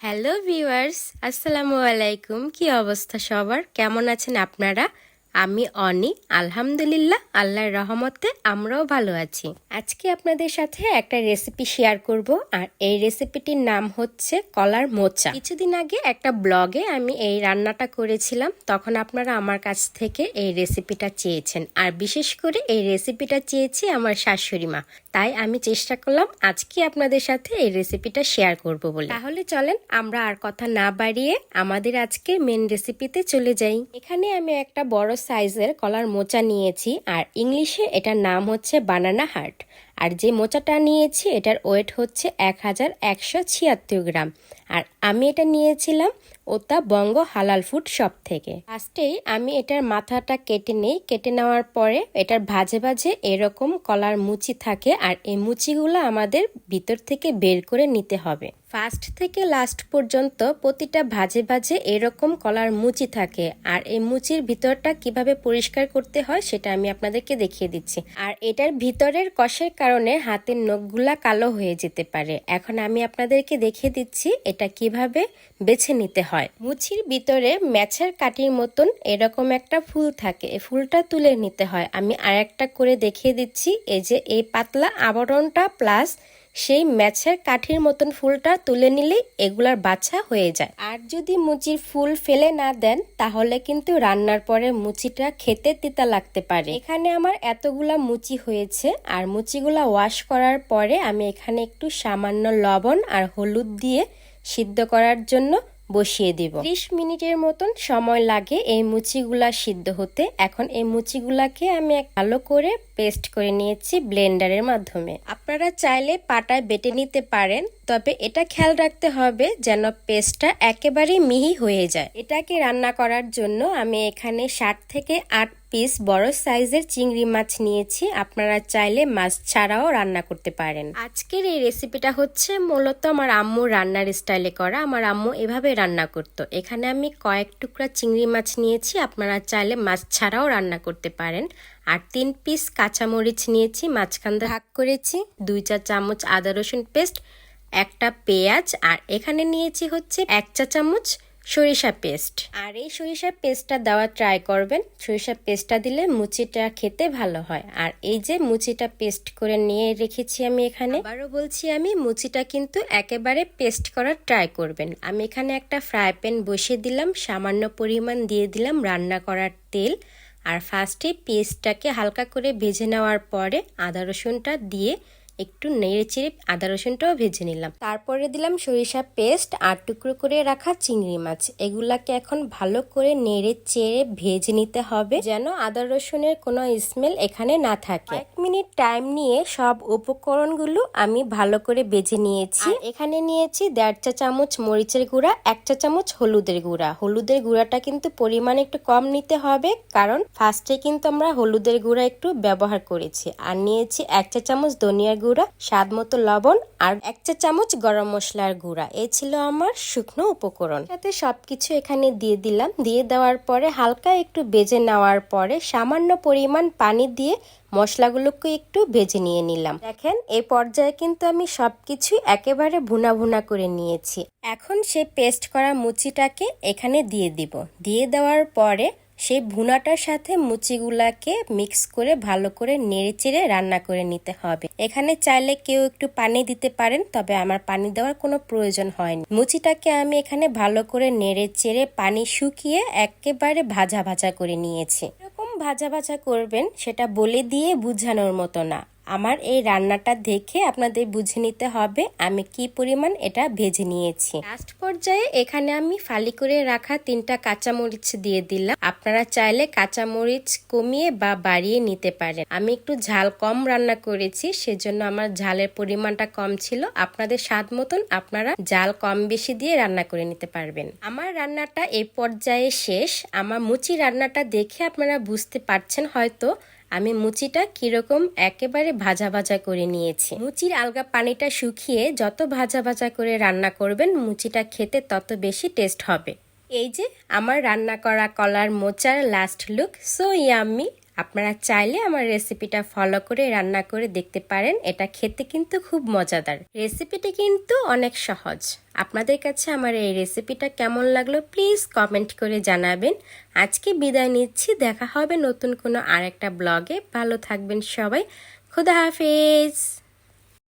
Hello viewers, আসসালামু আলাইকুম। কি অবস্থা সবার? কেমন আছেন আপনারা? আমি অনি, আলহামদুলিল্লাহ, আল্লাহর রহমতে আমরাও ভালো আছি। আজকে আপনাদের সাথে একটা রেসিপি শেয়ার করব, আর এই রেসিপিটির নাম হচ্ছে কলার মোচা। কিছুদিন আগে একটা ব্লগে আমি এই রান্নাটা করেছিলাম, তখন আপনারা আমার কাছ থেকে এই রেসিপিটা চেয়েছেন, আর বিশেষ করে এই রেসিপিটা চেয়েছি আমার শাশুড়ি মা। তাই আমি চেষ্টা করলাম আজকে আপনাদের সাথে এই রেসিপিটা শেয়ার করব বলে। তাহলে চলেন আমরা আর কথা না বাড়িয়ে আমাদের আজকে মেন রেসিপিতে চলে যাই। এখানে আমি একটা বড় সাইজের কলার মোচা নিয়েছি আর ইংলিশে এটার নাম হচ্ছে বানানা হার্ট আর যে মোচাটা নিয়েছি, এটার ওয়েট হচ্ছে এক হাজার একশো ছিয়াত্তর গ্রাম। আর আমি এটা নিয়েছিলাম ওতা বঙ্গ হালাল ফুড শপ থেকে। ফার্স্টেই আমি এটার মাথাটা কেটে নিই। কেটে নেওয়ার পরে এটার ভাজে ভাজে এরকম কলার মুচি থাকে, আর এই মুচিগুলো আমাদের ভিতর থেকে বের করে নিতে হবে। ফার্স্ট থেকে লাস্ট পর্যন্ত প্রতিটা ভাজে ভাজে এরকম কলার মুচি থাকে। আর এই মুচির ভিতরটা কীভাবে পরিষ্কার করতে হয় সেটা আমি আপনাদেরকে দেখিয়ে দিচ্ছি। আর এটার ভিতরের কষের কারণে হাতের নখগুলা কালো হয়ে যেতে পারে। এখন আমি আপনাদেরকে দেখিয়ে দিচ্ছি এটা কীভাবে বেছে নিতে হয়। মুচির ভিতরে ম্যাচের কাটির মতন এরকম একটা ফুল থাকে। এই ফুলটা তুলে নিতে হয়। আমি আর একটা করে দেখিয়ে দিচ্ছি। এই যে এই পাতলা আবরণটা প্লাস সেই ম্যাচের কাঠির মতন ফুলটা তুলে নিলে এগুলার বাছা হয়ে যায়। আর যদি মুচির ফুল ফেলে না দেন, তাহলে কিন্তু রান্নার পরে মুচিটা খেতে তিতা লাগতে পারে। এখানে আমার এতগুলা মুচি হয়েছে, আর মুচিগুলা ওয়াশ করার পরে আমি এখানে একটু সামান্য লবণ আর হলুদ দিয়ে সিদ্ধ করার জন্য বসিয়ে দিব। ত্রিশ মিনিটের মতন সময় লাগে এই মুচিগুলা সিদ্ধ হতে। এখন এই মুচিগুলাকে আমি ভালো করে পেস্ট করে নিয়েছি ব্লেন্ডারের মাধ্যমে। আপনারা চাইলে পাটায় বেটে নিতে পারেন, তবে এটা খেয়াল রাখতে হবে যেন পেস্টটা একেবারে মিহি হয়ে যায়। এটাকে রান্না করার জন্য আমি এখানে ষাট থেকে আট পিস বড় সাইজের চিংড়ি মাছ নিয়েছি। আপনারা চাইলে মাছ ছাড়াও রান্না করতে পারেন। আজকের এই রেসিপিটা হচ্ছে মূলত আমার আম্মু রান্নার স্টাইলে করা। আমার আম্মু এভাবে রান্না করতো। এখানে আমি কয়েক টুকরা চিংড়ি মাছ নিয়েছি। আপনারা চাইলে মাছ ছাড়াও রান্না করতে পারেন। আর তিন পিস কাঁচামরিচ নিয়েছি, মাঝখান ভাগ করেছি। দুই চা চামচ আদা রসুন পেস্ট একটা পেঁয়াজ। আর এখানে নিয়েছি হচ্ছে এক চা চামচ সরিষা পেস্ট। আর এই সরিষা পেস্টটা দেওয়া ট্রাই করবেন। সরিষা পেস্টটা দিলে মুচিটা খেতে ভালো হয়। আর এই যে মুচিটা পেস্ট করে নিয়ে রেখেছি আমি এখানে। আবারও বলছি আমি, মুচিটা কিন্তু একেবারে পেস্ট করার ট্রাই করবেন। আমি এখানে একটা ফ্রাই প্যান বসিয়ে দিলাম, সামান্য পরিমাণ দিয়ে দিলাম রান্না করার তেল। আর ফার্স্টে পেস্টটাকে হালকা করে ভেজে নেওয়ার পরে আদা রসুনটা দিয়ে একটু নেড়ে চেড়ে আদা রসুনটাও ভেজে নিলাম। তারপরে দিলাম সরিষা পেস্ট আর টুকরো করে রাখা চিংড়ি মাছ। এগুলাকে এখন ভালো করে নেড়ে চেড়ে ভেজে নিতে হবে যেন আদা রসুনের কোনো স্মেল এখানে না থাকে। এক মিনিট টাইম নিয়ে সব উপকরণগুলো আমি ভালো করে বেজে নিয়েছি। এখানে নিয়েছি দেড় চা চামচ মরিচের গুঁড়া, এক চা চামচ হলুদের গুঁড়া। হলুদের গুঁড়াটা কিন্তু পরিমাণ একটু কম নিতে হবে কারণ ফার্স্টে কিন্তু আমরা হলুদের গুঁড়া একটু ব্যবহার করেছি। আর নিয়েছি এক চা চামচ ধনিয়ার স্বাদ মতো লবণ আর এক চা চামচ গরম মশলার গুঁড়া। এ ছিল আমার শুকনো উপকরণ। সাথে সবকিছু এখানে দিয়ে দিলাম। দিয়ে দেওয়ার পরে হালকা একটু বেজে নেওয়ার পরে সামান্য পরিমাণ পানি দিয়ে মশলাগুলোকে একটু ভেজে নিয়ে নিলাম। দেখেন এই পর্যায়ে কিন্তু আমি সবকিছু একেবারে ভুনা ভুনা করে নিয়েছি। এখন সে পেস্ট করা মুচিটাকে এখানে দিয়ে দিব। দিয়ে দেওয়ার পরে সেই ভুনাটার সাথে মুচিগুলাকে মিক্স করে ভালো করে নেড়েচেড়ে রান্না করে নিতে হবে। এখানে চাইলে কেউ একটু পানি দিতে পারেন, তবে আমার পানি দেওয়ার কোনো প্রয়োজন হয়নি। মুচিটাকে আমি এখানে ভালো করে নেড়েচেড়ে পানি শুকিয়ে একেবারে ভাজা ভাজা করে নিয়েছি। এরকম ভাজা ভাজা করবেন, সেটা বলে দিয়ে বুঝানোর মতো না। আমার এই রান্নাটা দেখে আপনাদের বুঝে নিতে হবে আমি কি পরিমাণ এটা ভেজে নিয়েছি। লাস্ট পর্যায়ে এখানে আমি ফালি করে রাখা তিনটা কাঁচামরিচ দিয়ে দিলাম। আপনারা চাইলে কাঁচামরিচ কমিয়ে বা বাড়িয়ে নিতে পারেন। আমি একটু ঝাল কম রান্না করেছি, সেজন্য আমার ঝালের পরিমাণটা কম ছিল। আপনাদের স্বাদ মতন আপনারা ঝাল কম বেশি দিয়ে রান্না করে নিতে পারবেন। আমার রান্নাটা এই পর্যায়ে শেষ। আমার মুচি রান্নাটা দেখে আপনারা বুঝতে পারছেন হয়তো আমি মুচিটা কীরকম একেবারে ভাজা ভাজা করে নিয়েছি। মুচির আলগা পানিটা শুকিয়ে যত ভাজা ভাজা করে রান্না করবেন, মুচিটা খেতে তত বেশি টেস্ট হবে। এই যে, আমার রান্না করা কলার মোচার লাস্ট লুক সো ইয়াম্মি আপনারা চাইলে আমার রেসিপিটা ফলো করে, রান্না করে দেখতে পারেন। এটা খেতে কিন্তু খুব মজাদার। রেসিপিটি কিন্তু অনেক সহজ। আপনাদের কাছে আমার এই রেসিপিটা কেমন লাগল প্লিজ কমেন্ট করে জানাবেন। আজকে বিদায় নিচ্ছি। দেখা হবে নতুন কোনো আরেকটা ব্লগে। ভালো থাকবেন সবাই। খুদা হাফেজ।